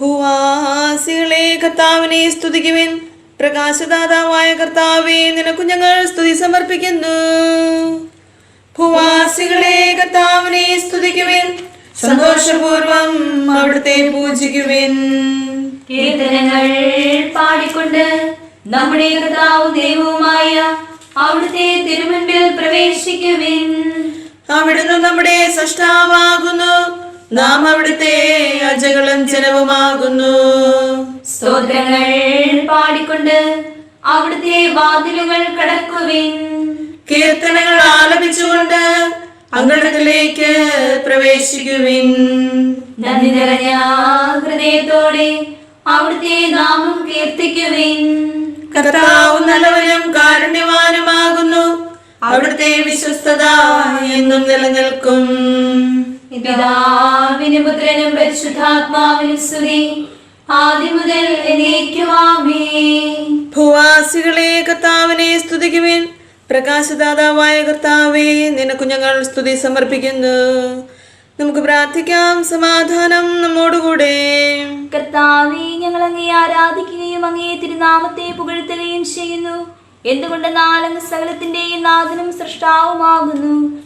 ഭൂവാസികളെ കർത്താവിനെ സ്തുതിക്കുവിൻ. പ്രകാശദാതാവായ കർത്താവെ നിനക്കു ഞങ്ങൾ സ്തുതി സമർപ്പിക്കുന്നു. ഭൂവാസികളെ കർത്താവിനെ സ്തുതിക്കുവിൻ. സന്തോഷപൂർവം അവിടുത്തെ പൂജിക്കുവിൻ. കീർത്തനങ്ങൾ പാടിക്കൊണ്ട് നമ്മുടെ കർത്താവും ദൈവവുമായ അവിടുത്തെ തിരുമുൻപിൽ പ്രവേശിക്കുവിൻ. അവിടുന്ന് നമ്മുടെ സൃഷ്ടാവാകുന്നു നാം അവിടുത്തെ അജകളും ജനവുമാകുന്നു. സ്തോത്രങ്ങൾ പാടിക്കൊണ്ട് അവിടുത്തെ വാതിലുകൾ കടക്കുവിൻ. കീർത്തനങ്ങൾ ആലപിച്ചുകൊണ്ട് അങ്കണത്തിലേക്ക് പ്രവേശിക്കുവിൻ. നന്ദി നിറഞ്ഞ ഹൃദയത്തോടെ അവിടുത്തെ നാമം കീർത്തിക്കുവിൻ. കർത്താവ് നല്ലവനും കാരുണ്യവാനുമാകുന്നു. അവിടുത്തെ വിശ്വസ്തത എന്നും നിലനിൽക്കും. പിതാവിനും പുത്രനും പരിശുദ്ധാത്മാവിനും സ്തുതി. ഭൂവാസികളെ കർത്താവിനെ സ്തുതിക്കുവിൻ. പ്രകാശദാതാവായ കർത്താവെ നിനക്കു ഞങ്ങൾ സ്തുതി സമർപ്പിക്കുന്നു. നമുക്ക് പ്രാർത്ഥിക്കാം. സമാധാനം നമ്മോടുകൂടെ. കർത്താവെ ഞങ്ങൾ അങ്ങേ ആരാധിക്കുകയും അങ്ങേ തിരുനാമത്തെ പുകഴ്ത്തുകയും ചെയ്യുന്നു. എന്തുകൊണ്ടെന്നാൽ അങ്ങ് സകലത്തിന്റെയും നാഥനും സൃഷ്ടാവുമാകുന്നു?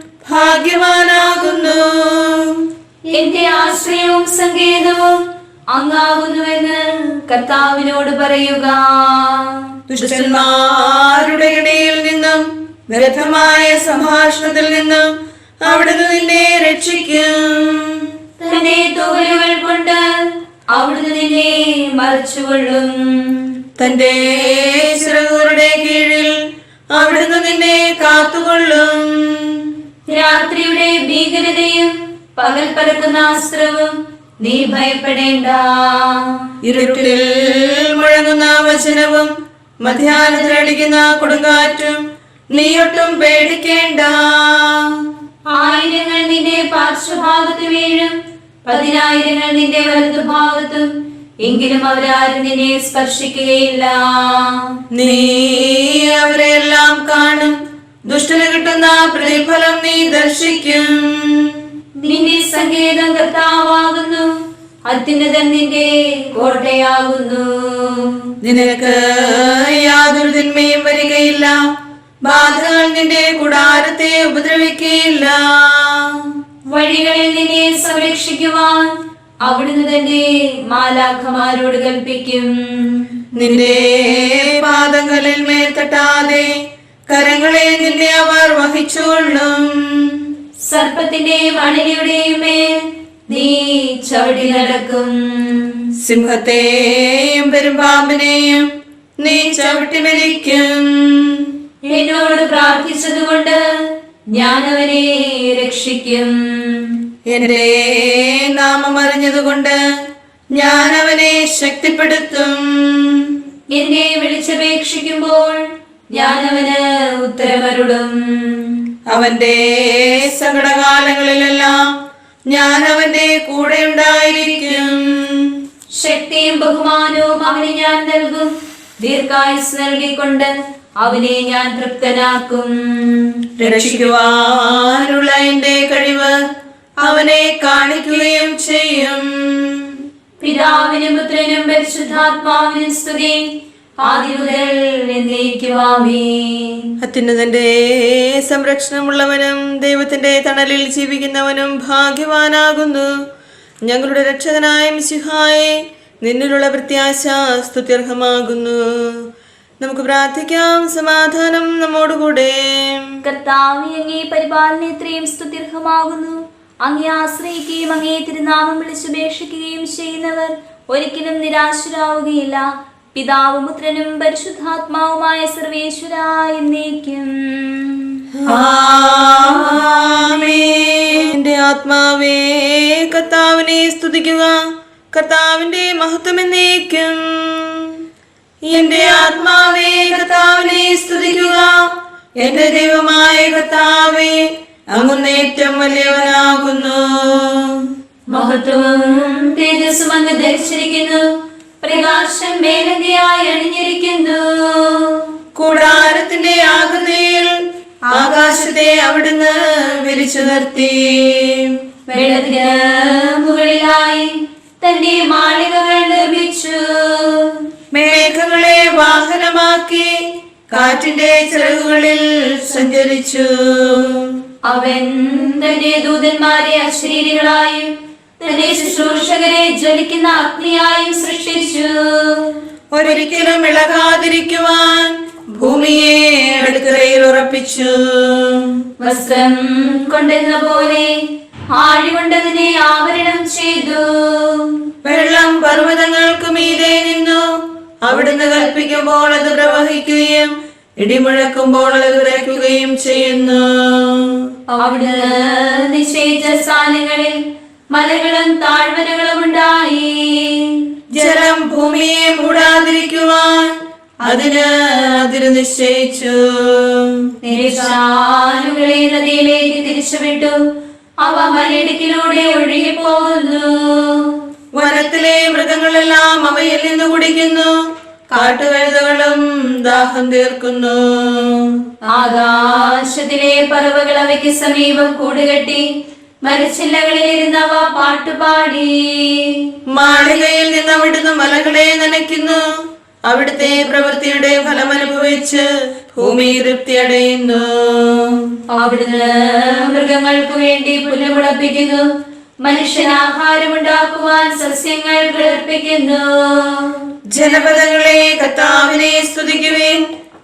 ഭാഗ്യവാനാകുന്നു. എന്റെ ആശ്രയവും സങ്കേതവും അങ്ങാകുന്നുവെന്ന് കർത്താവിനോട് പറയുക. ദുഷ്ടന്മാരുടെ ഇടയിൽ നിന്നും വ്യർത്ഥമായ സംഭാഷണത്തിൽ നിന്നും അവിടുന്ന് നിന്നെ രക്ഷിക്കും. തന്റെ തോലുകൾ കൊണ്ട് അവിടുന്ന് നിന്നെ മറച്ചുകൊള്ളും. തന്റെ ചിറകുകളുടെ കീഴിൽ അവിടുന്ന് നിന്നെ കാത്തുകൊള്ളും. രാത്രിയുടെ ഭീകരതയും പകൽ പരക്കുന്ന അസ്ത്രവും നീ ഭയപ്പെടേണ്ട. ഇരുട്ടിൽ മുഴങ്ങുന്ന വചനവും മധ്യാഹ്നത്തിലടിക്കുന്ന കൊടുങ്കാറ്റും നീയൊട്ടും പേടിക്കേണ്ട. ആയിരങ്ങൾ നിന്റെ പാർശ്വഭാഗത്ത് വീഴും പതിനായിരങ്ങൾ നിന്റെ വലതുഭാഗത്തും എങ്കിലും അവരാരും നിന്നെ സ്പർശിക്കുകയില്ല. നീ അവരെല്ലാം കാണും ദുഷ്ടന് കിട്ടുന്ന പ്രതിഫലം നീ ദർശിക്കും. നിന്റെ സങ്കേതം കർത്താവാകുന്നു. അത്യുന്നതൻ നിന്റെ കോട്ടയാകുന്നു. നിനക്ക് യാതൊരു തിന്മയും വരികയില്ല. ബാധകൾ നിന്റെ കൂടാരത്തെ ഉപദ്രവിക്കുകയില്ല വഴികളിൽ നിന്നെ സംരക്ഷിക്കുവാൻ അവിടുന്ന് തന്റെ മാലാഖമാരോട് കൽപ്പിക്കും. നിന്റെ പാദങ്ങളിൽ മേൽ തട്ടാതെ കരങ്ങളെ നിന്നെ അവർ വഹിച്ചുകൊള്ളും. സർപ്പത്തിന്റെയും അണലിയുടെയും മേൽ നീ ചവിടി നടക്കും. സിംഹത്തെയും പെരുമ്പാമ്പിനെയും നീ ചവിട്ടി മരിക്കും എന്നോട് പ്രാർത്ഥിച്ചതുകൊണ്ട് ഞാൻ അവനെ രക്ഷിക്കും. എന്റെ നാമം അറിഞ്ഞതുകൊണ്ട് ഞാൻ അവനെ ശക്തിപ്പെടുത്തും. എന്നെ വിളിച്ചപേക്ഷിക്കുമ്പോൾ ഞാൻ അവന് ഉത്തരമരുളും. അവന്റെ സങ്കടകാലങ്ങളിലെല്ലാം ഞാൻ അവന്റെ കൂടെ ഉണ്ടായിരിക്കും. ശക്തിയും ബഹുമാനവും അവന് ഞാൻ നൽകും. ദീർഘായുസ് നൽകിക്കൊണ്ട് അവനെ ഞാൻ തൃപ്തനാക്കും. രക്ഷിക്കുവാനുള്ള എന്റെ കഴിവ് അവനെ കാണിക്കുകയും ചെയ്യും. പിതാവിനും പുത്രനും പരിശുദ്ധാത്മാവിനും സ്തുതി. അത്യുന്നതന്റെ സംരക്ഷണമുള്ളവനും ദൈവത്തിന്റെ തണലിൽ ജീവിക്കുന്നവനും ഭാഗ്യവാനാകുന്നു. ഞങ്ങളുടെ രക്ഷകനായ മിശിഹായെ നിന്നിലുള്ള പ്രത്യാശ സ്തുത്യർഹമാകുന്നു. നമുക്ക് പ്രാർത്ഥിക്കാം സമാധാനം നമ്മോടുകൂടെ. കർത്താവെ അങ്ങേ പരിപാലനത്രയും സ്തുത്യർഹമാകുന്നു. അങ്ങേ ആശ്രയിക്കുകയും അങ്ങേ തിരുനാമം വിളിച്ചുപേക്ഷിക്കുകയും ചെയ്യുന്നവർ ഒരിക്കലും നിരാശരാവുകയില്ല. പിതാവും പുത്രനും പരിശുദ്ധാത്മാവുമായ സർവേശ്വര എന്നേക്കും. എന്റെ ആത്മാവേ കർത്താവിനെ സ്തുതിക്കുക. കർത്താവിന്റെ മഹത്വം എന്നേക്കും. എന്റെ ആത്മാവേ കർത്താവിനെ സ്തുതിക്കുക. എന്റെ ദൈവമായ കർത്താവേ അങ്ങുന്നേറ്റം വലിയവനാകുന്നു. മഹത്വവും തേജസ്സും അങ്ങ് ധരിച്ചിരിക്കുന്നു. പ്രകാശം മേലങ്കയായി അണിഞ്ഞിരിക്കുന്നു. കൂടാരത്തിന്റെ ആകുന്നയിൽ ആകാശത്തെ അവിടുന്ന് വിരിച്ചു നിർത്തി. വെള്ളത്തിന് മുകളിലായി തന്റെ മാളികകൾ നിർമ്മിച്ചു. മേഘങ്ങളെ വാഹനമാക്കി കാറ്റിന്റെ ചിറകുകളിൽ സഞ്ചരിച്ചു. അവൻ തന്റെ ദൂതന്മാരെ അശരീരികളായും തന്റെ ശുശ്രൂഷകരെ ജ്വലിക്കുന്ന അഗ്നിയായും സൃഷ്ടിച്ചു. ഒരിക്കലും ഇളകാതിരിക്കുവാൻ ഭൂമിയെ അടുക്കളയിൽ ഉറപ്പിച്ചു. വസ്ത്രം കൊണ്ടെന്ന പോലെ ആഴികൊണ്ടതിനെ ആവരണം ചെയ്തു. വെള്ളം പർവതങ്ങൾക്ക് മീതെ നിന്നു. അവിടുന്ന് കൽപ്പിക്കുമ്പോൾ അത് പ്രവഹിക്കുകയും ഇടിമുഴക്കുമ്പോൾ അത് വിറയ്ക്കുകയും ചെയ്യുന്നു. അവിടുന്ന് നിശ്ചയിച്ച സ്ഥാനങ്ങളിൽ മലകളും താഴ്വരകളും ഉണ്ടായി. ജലം ഭൂമിയെ മൂടാതിരിക്കുവാൻ അതിന് അതിര് നിശ്ചയിച്ചു. നിരീക്ഷാനുകളെ നദിയിലേക്ക് തിരിച്ചുവിട്ടു. അവ മലയിടുക്കിലൂടെ ഒഴുകിപ്പോകുന്നു. വനത്തിലെ മൃഗങ്ങളെല്ലാം അവയിൽ നിന്ന് കുടിക്കുന്നു. കാട്ടുകഴുതകളും ദാഹം തീർക്കുന്നു. ആകാശത്തിലെ പറവകൾ അവയ്ക്ക് സമീപം കൂടുകെട്ടി മരച്ചില്ലകളിൽ ഇരുന്നവ പാട്ടുപാടി. മാളികയിൽ നിന്ന് അവിടുന്ന് മലകളെ നനയ്ക്കുന്നു. അവിടുത്തെ പ്രവൃത്തിയുടെ ഫലമനുഭവിച്ച് ഭൂമി തൃപ്തിയടയുന്നു അവിടുന്ന് മൃഗങ്ങൾക്ക് വേണ്ടി പുല്ല് മുളപ്പിക്കുന്നു മനുഷ്യനാഹാരമുണ്ടാക്കുവാൻ സസ്യങ്ങൾ കിളർപ്പിക്കുന്നു ജനപദങ്ങളെ കർത്താവിനെ സ്തുതിക്കുവിൻ.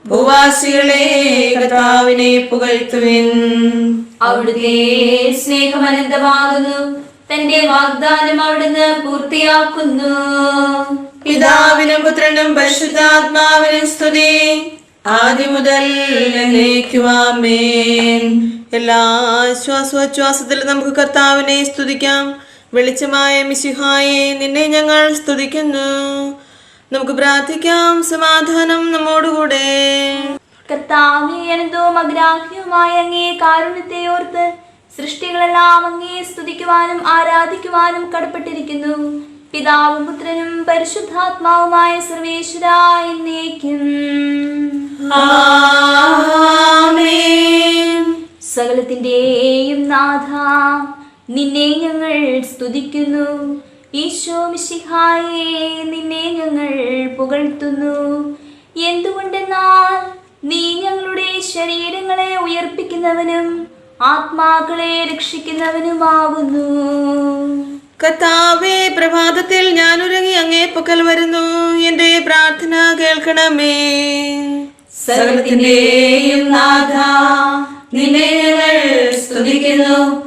ഭൂവാസികളെ കർത്താവിനെ പുകഴ്ത്തുവിൻ. അവിടുത്തെ സ്നേഹം അനന്തമാകുന്നു. തന്റെ വാഗ്ദാനം അവിടുന്ന് പൂർത്തിയാക്കുന്നു. പിതാവിനും പുത്രനും പരിശുദ്ധാത്മാവിനും സ്തുതി. ആദ്യം മുതൽ എല്ലാ ശ്വാസോച്ഛ്വാസത്തിലും നമുക്ക് കർത്താവിനെ സ്തുതിക്കാം. വെളിച്ചമായ മിശിഹായെ നിന്നെ ഞങ്ങൾ സ്തുതിക്കുന്നു. നമുക്ക് പ്രാർത്ഥിക്കാം. സമാധാനം നമ്മോടുകൂടെ. കർത്താവേ അഗ്രാഹ്യവുമായ അങ്ങേ കാരുണ്യത്തെ ഓർത്ത് സൃഷ്ടികളെല്ലാം അങ്ങേ സ്തുതിക്കുവാനും ആരാധിക്കുവാനും കടപ്പെട്ടിരിക്കുന്നു. പിതാവും പുത്രനും പരിശുദ്ധാത്മാവുമായ സർവേശ്വര എന്നേക്കും. സകലത്തിന്റെയും നാഥ നിന്നെ ഞങ്ങൾ സ്തുതിക്കുന്നു. ഈശോ മിശിഹായെ നിന്നെ ഞങ്ങൾ പുകഴ്ത്തുന്നു. എന്തുകൊണ്ടെന്നാൽ നീ ഞങ്ങളുടെ ശരീരങ്ങളെ ഉയർപ്പിക്കുന്നവനും ആത്മാക്കളെ രക്ഷിക്കുന്നവനുമാകുന്നു. കത്താവേ പ്രഭാതത്തിൽ ഞാൻ ഒരുങ്ങി അങ്ങേ പക്കൽ വരുന്നു. എന്റെ പ്രാർത്ഥന കേൾക്കണമേ. സകലത്തിന്റെയും നാഥ നിന്നെ ഞങ്ങൾ സ്തുതിക്കുന്നു.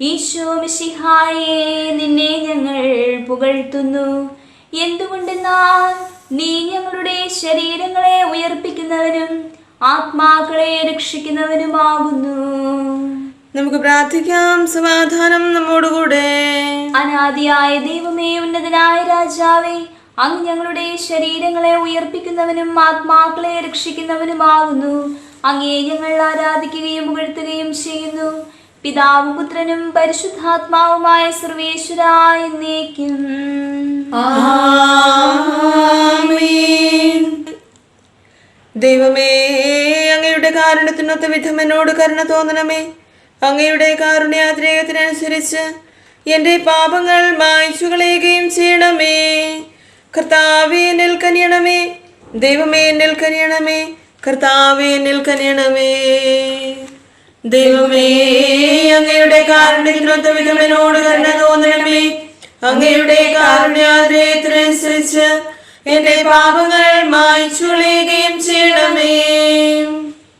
ഈശോ മിശിഹായെ നിന്നെ ഞങ്ങൾ പുകഴ്ത്തുന്നു. എന്തുകൊണ്ടെന്നാൽ നീ ഞങ്ങളുടെ ശരീരങ്ങളെ ഉയർപ്പിക്കുന്നവനും ആത്മാക്കളെ രക്ഷിക്കുന്നവനുമാകുന്നു. നമുക്ക് പ്രാർത്ഥിക്കാം. സമാധാനം നമ്മോടുകൂടെ. അനാദിയായ ദൈവമേ ഉന്നതനായ രാജാവേ അങ്ങ് ഞങ്ങളുടെ ശരീരങ്ങളെ ഉയർപ്പിക്കുന്നവനും ആത്മാക്കളെ രക്ഷിക്കുന്നവനുമാകുന്നു. അങ്ങേ ഞങ്ങൾ ആരാധിക്കുകയും പുകഴ്ത്തുകയും ചെയ്യുന്നു. പിതാവും പുത്രനും പരിശുദ്ധാത്മാവുമായ സർവേശ്വര ദൈവമേ അങ്ങയുടെ കാരുണ്യത്തിനൊത്ത വിധം എന്നോട് കരുണ തോന്നണമേ. അങ്ങയുടെ കാരുണ്യാഗ്രഹത്തിനനുസരിച്ച് എന്റെ പാപങ്ങൾ മായ്ച്ചു കളയുകയും ചെയ്യണമേ. കർത്താവേ എന്നിൽ കനിയണമേ ദൈവമേ എന്നിൽ കനിയണമേ കർത്താവേ എന്നിൽ കനിയണമേ ദൈവമേ അങ്ങയുടെ കാരുണ്യത്തിനൊത്ത വിധം എന്നോട് കരുണ തോന്നണമേ. അങ്ങയുടെ കാരുണ്യാതിരേകത്തിനനുസരിച്ച് എന്റെ പാപങ്ങൾ മായ്ച്ചു കളയുകയും ചെയ്യണമേ.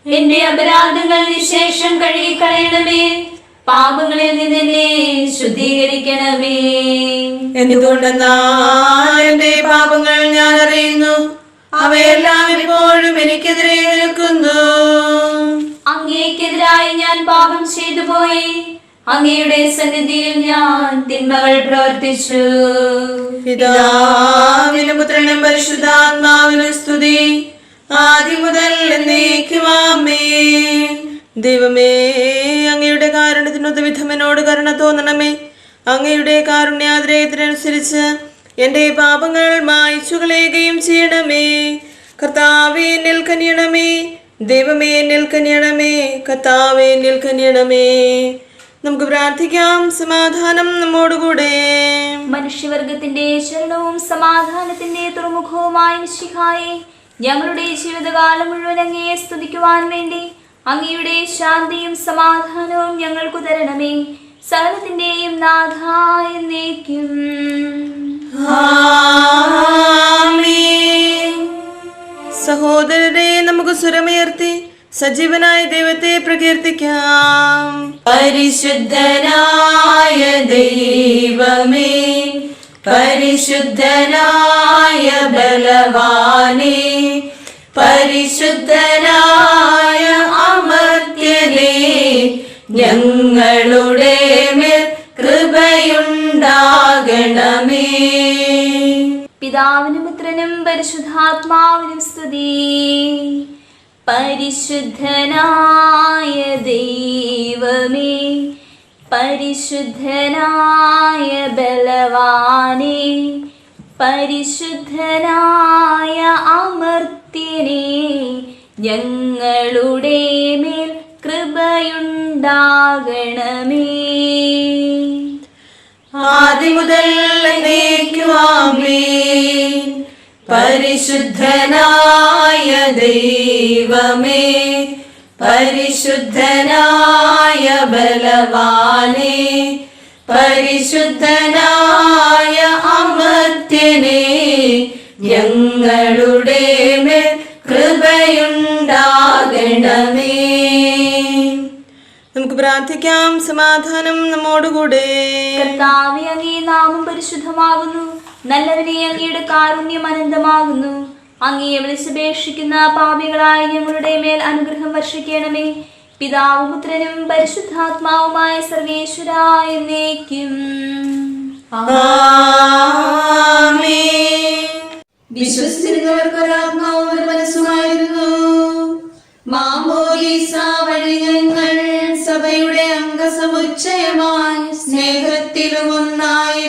എന്റെ അപരാധങ്ങൾ നിശേഷം കഴുകിക്കളയണമേ. പാപങ്ങളിൽ നിന്ന് എന്നെ ശുദ്ധീകരിക്കണമേ. എന്തുകൊണ്ടെന്നാ എന്റെ പാപങ്ങൾ ഞാൻ അറിയുന്നു? അവയെല്ലാം ഇപ്പോഴും എനിക്കെതിരെ നിൽക്കുന്നു. അങ്ങേക്കെതിരായി ഞാൻ പാപം ചെയ്തു പോയി. അങ്ങയുടെ സന്നിധിയിൽ ഞാൻ തിന്മകൾ പ്രവർത്തിച്ചു. പിതാവിനും പുത്രനും പരിശുദ്ധാത്മാവിനും സ്തുതി. ആദ്യം മുതൽ എന്നേക്കുമാമേ ദൈവമേ അങ്ങയുടെ കാരുണ്യത്തിനൊത്ത വിധം എന്നോട് കരുണ തോന്നണമേ. അങ്ങയുടെ കാരുണ്യാതിരേയത്തിനനുസരിച്ച് എന്റെ പാപങ്ങൾ മായ്ച്ചു കളയുകയും ചെയ്യണമേ. കർത്താവേ എന്നിൽ ദൈവമേ എന്നിൽ കർത്താവേ കനിയണമേ നമുക്ക് പ്രാർത്ഥിക്കാം. സമാധാനം നമ്മോടുകൂടെ. മനുഷ്യവർഗത്തിന്റെ ശരണവും സമാധാനത്തിന്റെ തുറമുഖവുമായ ശിഹായെ ഞങ്ങളുടെ ജീവിതകാലം മുഴുവൻ അങ്ങയെ സ്തുതിക്കുവാൻ വേണ്ടി അങ്ങയുടെ ശാന്തിയും സമാധാനവും ഞങ്ങൾക്കു തരണമേ. സകലത്തിന്റെയും നാഥായ എന്നേക്കും. സ്വരമുയർത്തി സജീവനായ ദൈവത്തെ പ്രകീർത്തിക്കാം. പരിശുദ്ധനായ ദൈവമേ പരിശുദ്ധനായ ബലവാനേ പരിശുദ്ധനായ അമർത്യനേ ഞങ്ങളുടെ മേൽ കൃപയുണ്ടാകണമേ. പിതാവിനും പുത്രനും പരിശുദ്ധാത്മാവിനും സ്തുതി. പരിശുദ്ധനായ ദൈവമേ പരിശുദ്ധനായ ബലവാനെ പരിശുദ്ധനായ അമർത്യനെ ഞങ്ങളുടെ മേൽ കൃപയുണ്ടാകണമേ. ആദ്യം മുതൽ പരിശുദ്ധനായ ദൈവമേ പരിശുദ്ധനായ ബലവാനെ പരിശുദ്ധനായ അമർത്യനെ ഞങ്ങളുടെ മേൽ കൃപയുണ്ടാകണമേ. നമുക്ക് പ്രാർത്ഥിക്കാം. സമാധാനം നമ്മോടുകൂടെ. കർത്താവെ അങ്ങേ നാമം പരിശുദ്ധമാകുന്നു. നല്ലവനെ അങ്ങയുടെ കാരുണ്യം അനന്തമാകുന്നു. അങ്ങയെ വിളിച്ചപേക്ഷിക്കുന്ന പാപികളായ ഞങ്ങളുടെ മേൽ അനുഗ്രഹം വർഷിക്കണമേ. പിതാവും പുത്രനും പരിശുദ്ധാത്മാവുമായ സർവേശ്വരായ എന്നേക്കും. ആമേൻ. വിശ്വസിച്ചിരുന്നവർക്ക് ഒരാത്മാവും ഒരു മനസ്സുമായിരുന്നു. മാമോലീസ വഴി ഞങ്ങൾ സഭയുടെ അംഗസമുച്ചയമായി സ്നേഹത്തിലും ഒന്നായിടുവാൻ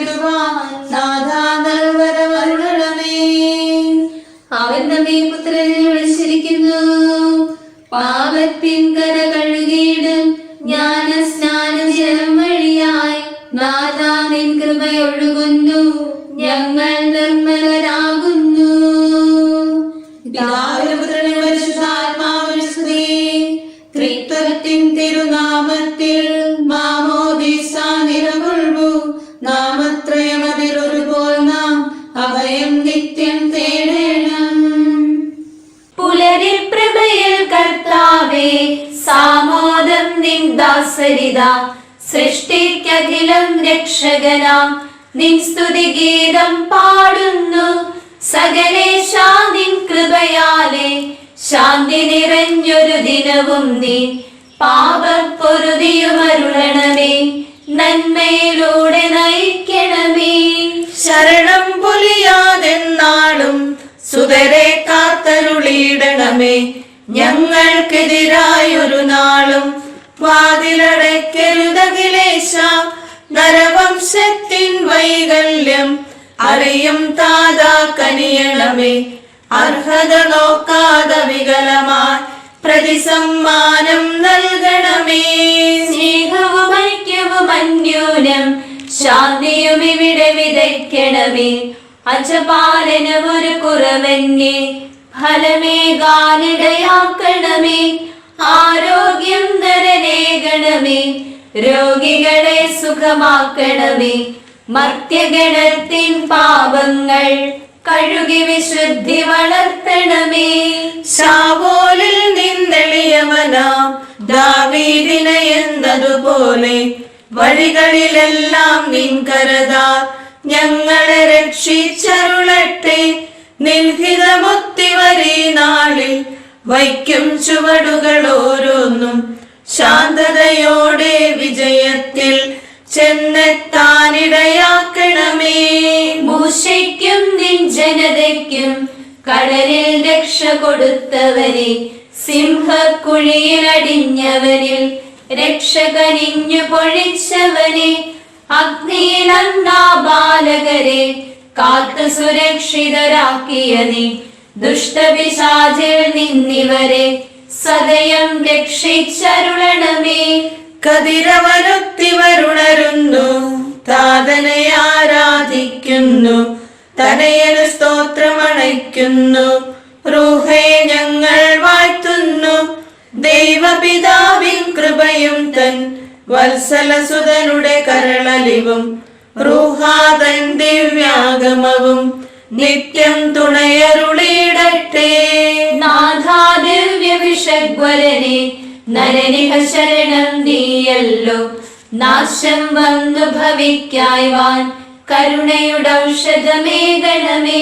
രക്ഷകനാം നിൻ സ്തുതി ഗീതം പാടുന്നു. സകലേശാ നിൻ കൃപയാലെ ശാന്തി നിറഞ്ഞൊരു ദിനവും നീ. പാപപ്പൊരുതിയുമരുളണമേ നന്മയിലൂടെ നയിക്കണമേ. ശരണം പൊലിയാതെന്നാളും സുതരെ കാത്തരുളിയിടണമേ. ഞങ്ങൾക്കെതിരായൊരു നാളും വാതിലടയ്ക്കരുതകിലേശ. നരവംശത്തിൻ വൈകല്യം അറിയും താതാ കനിയണമേ അർഹത നോക്കാതെ വികലമായി പ്രതിസമ്മാനം നൽകണമേ. സ്നേഹവും ഐക്യവും അന്യൂനം ശാന്തിയും ഇവിടെ വിതയ്ക്കണമേ. അജപാലനം ഒരു കുറവന്നെ ഫലമേകാനിടയാക്കണമേ. ആരോഗ്യം നരനേകണമേ രോഗികളെ സുഖമാക്കണമേ. മർത്യഗണത്തിൻ പാപങ്ങൾ കഴുകി വിശുദ്ധി വളർത്തണമേ. ശാവോലിൽ നിന്നെളിയവനാം ദാവീദിനെ എന്നതുപോലെ വഴികളിലെല്ലാം നിൻ കരുതാ. ഞങ്ങളെ രക്ഷിച്ചരുളട്ടെ. നിൻഹിതമൊത്തിവരീ നാളിൽ വയ്ക്കും ചുവടുകൾ ഓരോന്നും ശാന്തതയോടെ വിജയത്തിൽ ചെന്നെത്താനിടയാക്കണമേ. മൂശയ്ക്കും നിൻ ജനതയ്ക്കും കടലിൽ രക്ഷ കൊടുത്തവരെ സിംഹക്കുഴിയിൽ അടിഞ്ഞവരിൽ രക്ഷ രക്ഷകനിഞ്ഞു പൊഴിച്ചവനെ അഗ്നിയിൽ ബാലകരെ കാത്തു സുരക്ഷിതരാക്കിയ നീ ദുഷ്ടപിശാചിൽ നിന്നിവരെ സദയം രക്ഷിച്ചരുളണമേ. കതിരവരുത്തിവരുണരുന്നു താതനെ ആരാധിക്കുന്നു തനയന് സ്തോത്രമണയ്ക്കുന്നു. റൂഹേ ഞങ്ങൾ വാഴ്ത്തുന്നു ദൈവപിതാവിൻ കൃപയും തൻ വത്സലസുതനുടെ കരളലിവും. റൂഹാതൻ ദിവ്യാഗമവും നിത്യം തുണയരുളിയിടട്ടെ. നാഥാദിവ്യ വിഷഗ്വരനെ നരനിഹ ശരണം നീയല്ലോ. നാശം വന്നു ഭവിക്കായ്വാൻ കരുണയുടെ ഔഷധമേകണമേ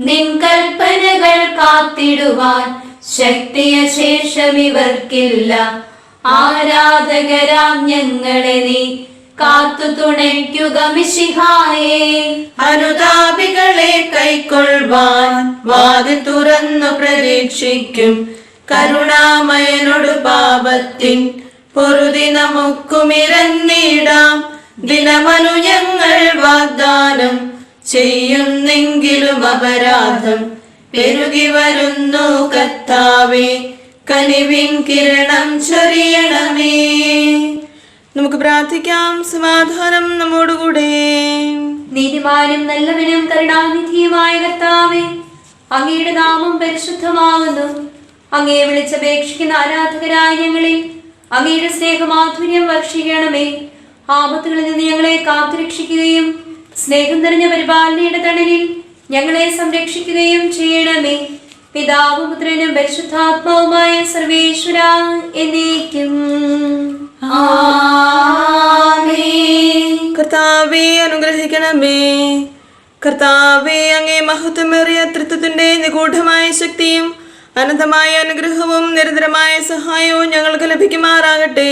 നിൻ കൽപ്പനകൾ കാത്തിടുവാൻ ശക്തിയ ശേഷം ഇവർക്കില്ല ആരാധകരാം ഞങ്ങളെ നീ കാത്തു തുണയ്ക്കുക മിശിഹായേ. അനുതാപികളെ കൈക്കൊള്ളുവാൻ വാതിൽ തുറന്നു പ്രതീക്ഷിക്കും. കരുണാമയനോട് പാപത്തിൻ പൊറുതി നമുക്കുമിരന്നിടാം. ദിനമനു ഞങ്ങൾ വാഗ്ദാനം ചെയ്യുന്നെങ്കിലും അപരാധം പെരുകി വരുന്നു കത്താവേ കനിവിൻ കിരണം ചൊരിയണമേ. നമുക്ക് പ്രാർത്ഥിക്കാം സമാധാനം നമ്മോടുകൂടെ. നീതിമാനും നല്ലവനും കരുണാനിധിയുമായ കർത്താവേ അങ്ങയുടെ നാമം പരിശുദ്ധമാകുന്നു. അങ്ങയെ വിളിച്ചപേക്ഷിക്കുന്ന ആരാധകരായ ഞങ്ങളിൽ അങ്ങയുടെ സ്നേഹമാധുര്യം വർഷിക്കണമേ. ആപത്തുകളിൽ നിന്ന് ഞങ്ങളെ കാത്തുരക്ഷിക്കുകയും സ്നേഹം നിറഞ്ഞ പരിപാലനയുടെ തണലിൽ ഞങ്ങളെ സംരക്ഷിക്കുകയും ചെയ്യണമേ. പിതാവും പുത്രനും പരിശുദ്ധാത്മാവുമായ സർവേശ്വര എന്നേക്കും. കർത്താവെ അനുഗ്രഹിക്കണമേ. കർത്താവെ അങ്ങേ മഹത്വമേറിയ തൃത്വത്തിന്റെ നിഗൂഢമായ ശക്തിയും അനന്തമായ അനുഗ്രഹവും നിരന്തരമായ സഹായവും ഞങ്ങൾക്ക് ലഭിക്കുമാറാകട്ടെ.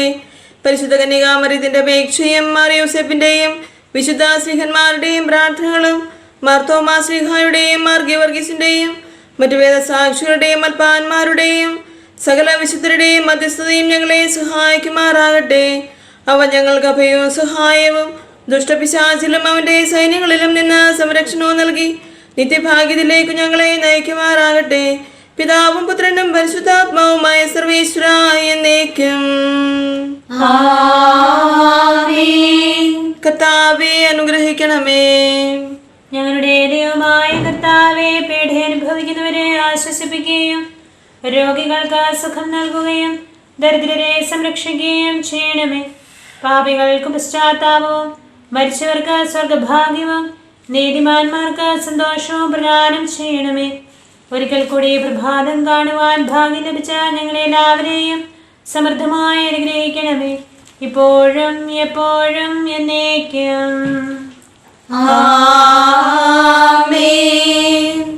പരിശുദ്ധ കന്യകാമറിയത്തിന്റെ അപേക്ഷയും മാറിയോസെഫിന്റെയും വിശുദ്ധ ശ്രീഹന്മാരുടെയും പ്രാർത്ഥനകളും മാർത്തോമാ ശ്രീഹായുടെയും മാർഗീവർഗീസിന്റെയും മറ്റു വേദസാക്ഷികളുടെയും അൽപാന്മാരുടെയും സകല വിശുദ്ധരുടെയും മധ്യസ്ഥതയും ഞങ്ങളെ സഹായിക്കുമാറാകട്ടെ. അവ ഞങ്ങൾക്ക് അഭയവും സഹായവും ദുഷ്ടപിശാചിലും അവന്റെ സൈന്യങ്ങളിലും നിന്ന് സംരക്ഷണവും നൽകി നിത്യഭാഗ്യത്തിലേക്ക് ഞങ്ങളെ നയിക്കുമാറാകട്ടെ. പിതാവും പുത്രനും പരിശുദ്ധാത്മാവുമായ സർവേശ്വരായ എന്നേക്കും. കർത്താവെ അനുഗ്രഹിക്കണമേ. ഞങ്ങളുടെ ദൈവമായ കർത്താവെ പേടി അനുഭവിക്കുന്നവരെ ആശ്വസിപ്പിക്കുകയും രോഗികൾക്ക് സുഖം നൽകുകയും ദരിദ്രരെ സംരക്ഷിക്കുകയും ചെയ്യണമേ. പാപികൾക്ക് പശ്ചാത്താപവും മരിച്ചവർക്ക് സ്വർഗഭാഗ്യവും നീതിമാന്മാർക്ക് സന്തോഷവും പ്രദാനം ചെയ്യണമേ. ഒരിക്കൽ കൂടി പ്രഭാതം കാണുവാൻ ഭാഗ്യം ലഭിച്ച ഞങ്ങളെല്ലാവരെയും സമൃദ്ധമായി അനുഗ്രഹിക്കണമേ. ഇപ്പോഴും എപ്പോഴും എന്നേക്കും. ആമേൻ.